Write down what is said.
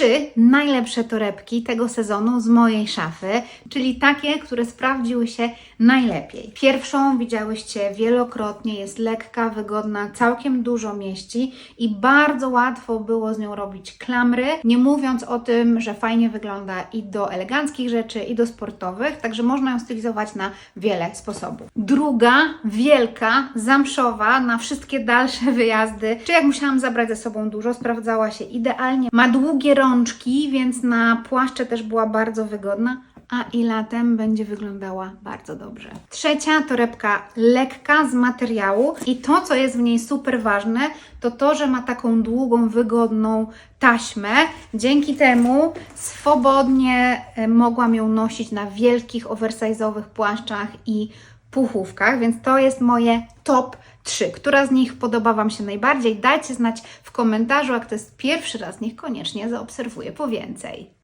trzy najlepsze torebki tego sezonu z mojej szafy, czyli takie, które sprawdziły się najlepiej. Pierwszą widziałyście wielokrotnie, jest lekka, wygodna, całkiem dużo mieści i bardzo łatwo było z nią robić klamry, nie mówiąc o tym, że fajnie wygląda i do eleganckich rzeczy, i do sportowych, także można ją stylizować na wiele sposobów. Druga, wielka, zamszowa, na wszystkie dalsze wyjazdy, czy jak musiałam zabrać ze sobą dużo, sprawdzała się idealnie. Ma długie rączki, więc na płaszcze też była bardzo wygodna a i latem będzie wyglądała bardzo dobrze. Trzecia torebka lekka z materiału i to, co jest w niej super ważne, to to, że ma taką długą, wygodną taśmę. Dzięki temu swobodnie e, mogłam ją nosić na wielkich, oversize'owych płaszczach i puchówkach, więc to jest moje top 3. Która z nich podoba Wam się najbardziej? Dajcie znać w komentarzu, jak to jest pierwszy raz, niech koniecznie zaobserwuję po więcej.